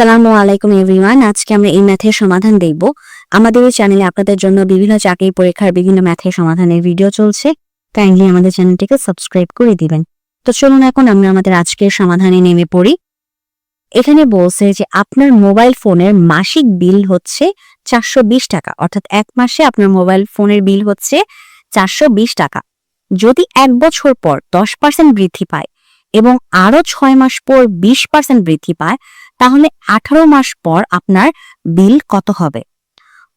আসসালামু আলাইকুম এভরিওয়ান। আজকে আমরা এই ম্যাথের সমাধান দেখব। আমাদের এই চ্যানেলে আপনাদের জন্য বিভিন্ন চাকরি পরীক্ষার বিভিন্ন ম্যাথের সমাধানের ভিডিও চলছে। কাইন্ডলি আমাদের চ্যানেলটিকে সাবস্ক্রাইব করে দিবেন। তো চলুন এখন আমরা আমাদের আজকের সমাধানে নেমে পড়ি। এখানে বলছে যে আপনার মোবাইল ফোনের মাসিক বিল হচ্ছে চারশো বিশ টাকা। অর্থাৎ এক মাসে আপনার মোবাইল ফোনের বিল হচ্ছে চারশো বিশ টাকা। যদি এক বছর পর দশ পার্সেন্ট বৃদ্ধি পায় এবং আরও ছয় মাস পর বিশ পার্সেন্ট বৃদ্ধি পায় তাহলে আঠারো মাস পর আপনার বিল কত হবে?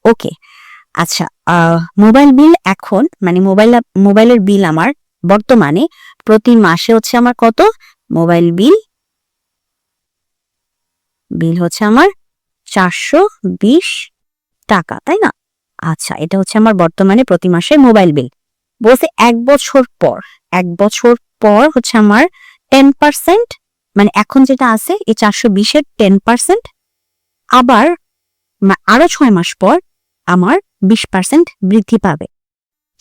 ওকে আচ্ছা মোবাইল বিল এখন মানে মোবাইল, মোবাইলের বিল আমার বর্তমানে প্রতি মাসে হচ্ছে আমার কত? মোবাইল বিল বিল হচ্ছে আমার চারশো বিশ টাকা, তাই না? আচ্ছা এটা হচ্ছে আমার বর্তমানে প্রতি মাসে মোবাইল বিল। বলছে এক বছর পর, এক বছর পর হচ্ছে আমার টেন পার্সেন্ট মানে এখন যেটা আছে, এই চারশো বিশের টেন পার্সেন্ট আবার আরও ছয় মাস পর আমার বিশ পার্সেন্ট বৃদ্ধি পাবে।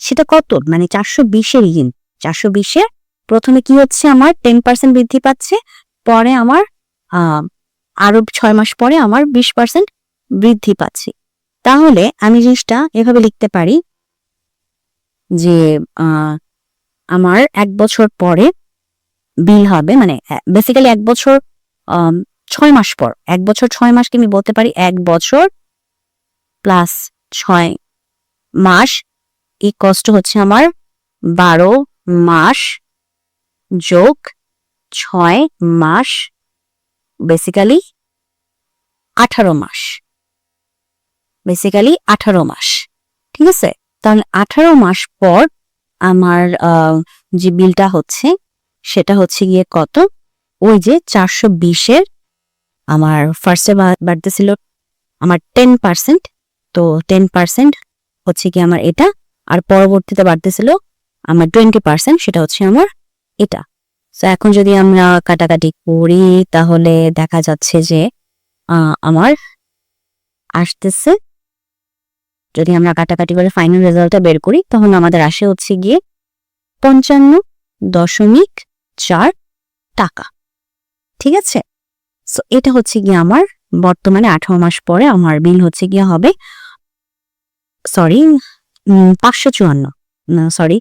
সেটা কত? মানে চারশো বিশের ইন চারশো বিশের প্রথমে কি হচ্ছে আমার? টেন পার্সেন্ট বৃদ্ধি পাচ্ছে, পরে আমার আরও ছয় মাস পরে আমার বিশ পার্সেন্ট বৃদ্ধি পাচ্ছে। তাহলে আমি জিনিসটা এভাবে লিখতে পারি যে আমার এক বছর পরে বিল হবে মানে বেসিক্যালি এক বছর ছয় মাস পর, এক বছর ছয় মাসকে আমি বলতে পারি এক বছর প্লাস ছয় মাস, এই কষ্ট হচ্ছে আমার বারো মাস যোগ ছয় মাস বেসিক্যালি আঠারো মাস বেসিক্যালি আঠারো মাস, ঠিক আছে? তাহলে আঠারো মাস পর আমার যে বিলটা হচ্ছে সেটা হচ্ছে গিয়ে কত? ওই যে চারশো বিশের আমার ফার্স্টে বাড়তেছিল আমার টেন পার্সেন্ট তো টেন পার্সেন্ট হচ্ছে কি আমার এটা, আর পরবর্তীতে বাড়তেছিল আমার টোয়েন্টি পার্সেন্ট সেটা হচ্ছে আমার এটা। তো এখন যদি আমরা কাটাকাটি করি, তাহলে দেখা যাচ্ছে যে আমার আসতেছে। যদি আমরা কাটাকাটি করে ফাইনাল রেজাল্টটা বের করি তখন আমাদের আসে হচ্ছে গিয়ে পঞ্চান্ন দশমিক চার টাকা। ঠিক আছে? সো এটা হচ্ছে গিয়ে আমার বর্তমানে আঠারো মাস পরে আমার বিল হচ্ছে গিয়ে হবে সরি পাঁচশো চুয়ান্ন। সরি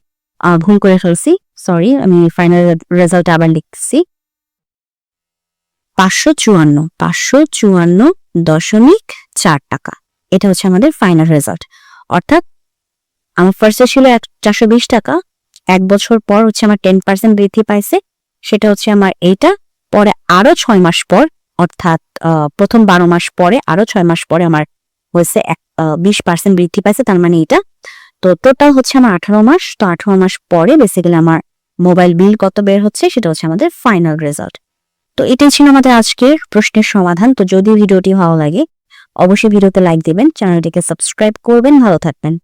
ভুল করে ফেলছি সরি আমি ফাইনাল রেজাল্ট আবার লিখছি। পাঁচশো চুয়ান্ন পাঁচশো চুয়ান্ন দশমিক চার টাকা। এটা হচ্ছে আমাদের ফাইনাল রেজাল্ট অর্থাৎ, আমার ফার্স্টে ছিল এক, চারশো বিশ টাকা এক বছর পর হচ্ছে আমার টেন পার্সেন্ট বৃদ্ধি পাইছে। সেটা হচ্ছে আমার এইটা। পরে আরও ছয় মাস পর, অর্থাৎ প্রথম বারো মাস পরে আরও ছয় মাস পরে আমার হয়েছে এক বিশ পার্সেন্ট বৃদ্ধি পাইছে, তার মানে এটা তো টোটাল হচ্ছে আমার আঠারো মাস। তো আঠারো মাস পরে বেসিক্যালি আমার মোবাইল বিল কত বের হচ্ছে, সেটা হচ্ছে আমাদের ফাইনাল রেজাল্ট তো এটাই ছিল আমাদের আজকের প্রশ্নের সমাধান। তো যদি ভিডিওটি ভালো লাগে, অবশ্যই ভিডিওতে লাইক দিবেন চ্যানেলটিকে সাবস্ক্রাইব করবেন। ভালো থাকবেন।